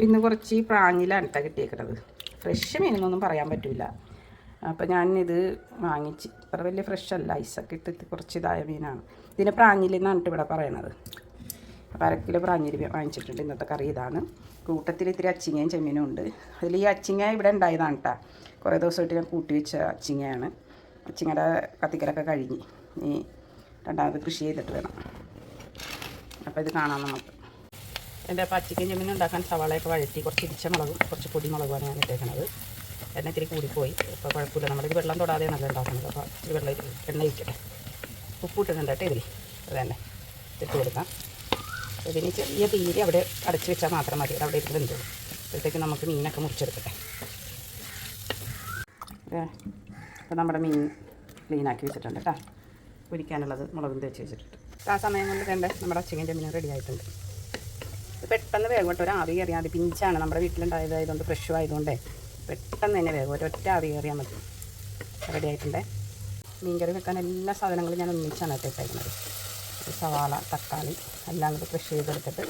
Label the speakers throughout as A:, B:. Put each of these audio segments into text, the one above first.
A: ഇന്ന് കുറച്ച് പ്രാഞ്ഞിലാണ് കേട്ടോ കിട്ടിയേക്കുന്നത് ഫ്രഷ് മീനൊന്നും പറയാൻ പറ്റില്ല അപ്പോൾ ഞാനിത് വാങ്ങിച്ച്. ഇത്ര വലിയ ഫ്രഷ് അല്ല. ഐസൊക്കെ ഇട്ടിട്ട് കുറച്ച് ഇതായ മീനാണ്. ഇതിന് പ്രാഞ്ഞിലെന്നാണ് ഇവിടെ പറയണത്. അപ്പോൾ അര കിലോ വാങ്ങിച്ചിട്ടുണ്ട്. ഇന്നത്തെ കറി ഇതാണ്. കൂട്ടത്തിൽ ഇത്തിരി അച്ചിങ്ങയും ചെമ്മീനും ഉണ്ട്. അതിൽ ഈ അച്ചിങ്ങ ഇവിടെ ഉണ്ടായതാണ് കേട്ടോ കുറേ ദിവസമായിട്ട് ഞാൻ കൂട്ടി വെച്ച അച്ചിങ്ങയാണ്. അച്ചിങ്ങയുടെ കത്തിക്കലൊക്കെ കഴിഞ്ഞ്. ഇനി രണ്ടാമത് കൃഷി ചെയ്തിട്ട് വേണം. അപ്പോൾ ഇത് കാണാം നമുക്ക്. എന്റെ പച്ചിക്കൻ ചെമ്മീൻ ഉണ്ടാക്കാൻ സവാളയൊക്കെ വഴറ്റി കുറച്ച് ഇടിച്ച മുളകും കുറച്ച് പൊടി മുളകുമാണ് ഞാൻ ഇട്ടേക്കണത്. എണ്ണ ഇത്തിരി കൂടിപ്പോയി. ഇപ്പോൾ കുഴപ്പമില്ല. നമ്മളിത് വെള്ളം തൊടാതെ നല്ല ഉണ്ടാക്കുന്നത്. അപ്പോൾ ഇത്തിരി വെള്ളം എണ്ണ ഇരിക്കട്ടെ ഉപ്പ് ഇട്ടുന്നുണ്ട് കേട്ടോ ഇതിൽ അത് തന്നെ. ഇട്ട് കൊടുക്കാം. ഇതിന് ചെറിയ തീരെ അവിടെ അടച്ചു വെച്ചാൽ മാത്രം മതി. അവിടെ ഇരുന്ന് വെന്തോളും അപ്പോഴത്തേക്ക് നമുക്ക് മീനൊക്കെ മുറിച്ചെടുക്കട്ടെ. അപ്പോൾ നമ്മുടെ മീൻ ക്ലീനാക്കി വെച്ചിട്ടുണ്ട് കേട്ടോ. പൊരിക്കാനുള്ളത് മുളകും തേച്ച് വെച്ചിട്ടുണ്ട്. ആ സമയം കൊണ്ട് തന്നെ നമ്മുടെ ചിക്കൻ ചെമ്മീൻ റെഡി ആയിട്ടുണ്ട്. പെട്ടെന്ന് വേഗം കേട്ടോ. ഒരു ആവി കയറിയാൽ മതി. പിഞ്ചാണ് നമ്മുടെ വീട്ടിലുണ്ടായതായതുകൊണ്ട് ഫ്രഷും ആയതുകൊണ്ടേ പെട്ടെന്ന് തന്നെ വേഗം ഒരൊറ്റ ആവി കയറിയാൽ മതി. റെഡി ആയിട്ടുണ്ടേ. മീൻകറി വെക്കാൻ എല്ലാ സാധനങ്ങളും ഞാൻ ഒന്നിച്ചാണ് ഇട്ടേക്കുന്നത്. സവാള തക്കാളി എല്ലാം കൂടി ഫ്രഷ് ചെയ്തെടുത്തിട്ട്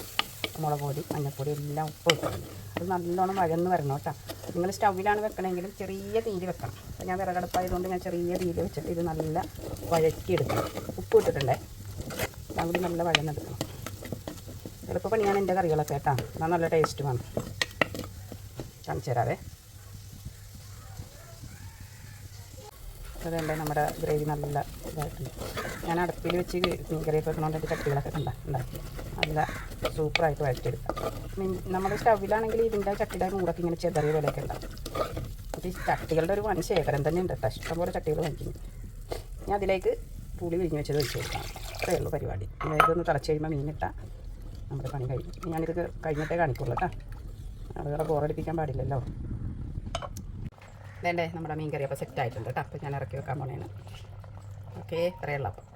A: മുളക് പൊടി മഞ്ഞൾപ്പൊടി എല്ലാം ഉപ്പ് ഇട്ടിട്ടുണ്ട് അത് നല്ലോണം വഴന്ന് വരണം കേട്ടോ. നിങ്ങൾ സ്റ്റൗവിലാണ് വെക്കണമെങ്കിലും ചെറിയ തീയിൽ വെക്കണം. അപ്പോൾ ഞാൻ വിറകടുപ്പായതുകൊണ്ട് ഞാൻ ചെറിയ തീയിൽ വെച്ചിട്ട് ഇത് നല്ല വഴക്കിയെടുക്കണം ഉപ്പ് ഇട്ടിട്ടുണ്ടേ. എല്ലാം നല്ല വഴന്നെടുക്കണം. എളുപ്പ ഞാൻ എന്റെ കറികളൊക്കെ കേട്ടോ. എന്നാൽ നല്ല ടേസ്റ്റ് വേണം. കാണിച്ചു തരാവേ. അതുകൊണ്ട് നമ്മുടെ ഗ്രേവി നല്ല ഇതായിട്ടുണ്ട്. ഞാൻ അടുപ്പിൽ വെച്ച് മീൻകറിയൊക്കെ വെക്കണോണ്ട് ചട്ടികളൊക്കെ കണ്ട ഉണ്ടാക്കി നല്ല സൂപ്പറായിട്ട് വഴറ്റിയെടുക്കാം. നമ്മുടെ സ്റ്റൗവിലാണെങ്കിൽ ഇതിന്റെ ചട്ടിയുടെ മൂടൊക്കെ ഇങ്ങനെ ചെതറിയ പോലെയൊക്കെ ഉണ്ടാവും. അപ്പോൾ ഈ ചട്ടികളുടെ ഒരു വൻ ശേഖരം തന്നെ ഉണ്ട് കേട്ടോ ഇഷ്ടംപോലെ ചട്ടികൾ വാങ്ങിക്കുന്നു. ഞാൻ അതിലേക്ക് പുളി വിരിഞ്ഞ് വെച്ചത് ഒഴിച്ച് കൊടുക്കാം. അത്രയേ ഉള്ളൂ പരിപാടി. ഇതൊന്ന് തിളച്ച് കഴിയുമ്പോൾ മീനിട്ടാൽ നമ്മുടെ പണി കഴിഞ്ഞു. ഞാനിത് കഴിഞ്ഞിട്ടേ കാണിക്കുള്ളൂ കേട്ടോ. ആളുകളെ ബോറടിപ്പിക്കാൻ പാടില്ലല്ലോ. വേണ്ടേ നമ്മുടെ മീൻ കറി അപ്പോൾ സെറ്റ് ആയിട്ടുണ്ട് കേട്ടോ. അപ്പോൾ ഞാൻ ഇറക്കി വെക്കാൻ പോണേണ് ഓക്കെ ഇത്രയുള്ള അപ്പം.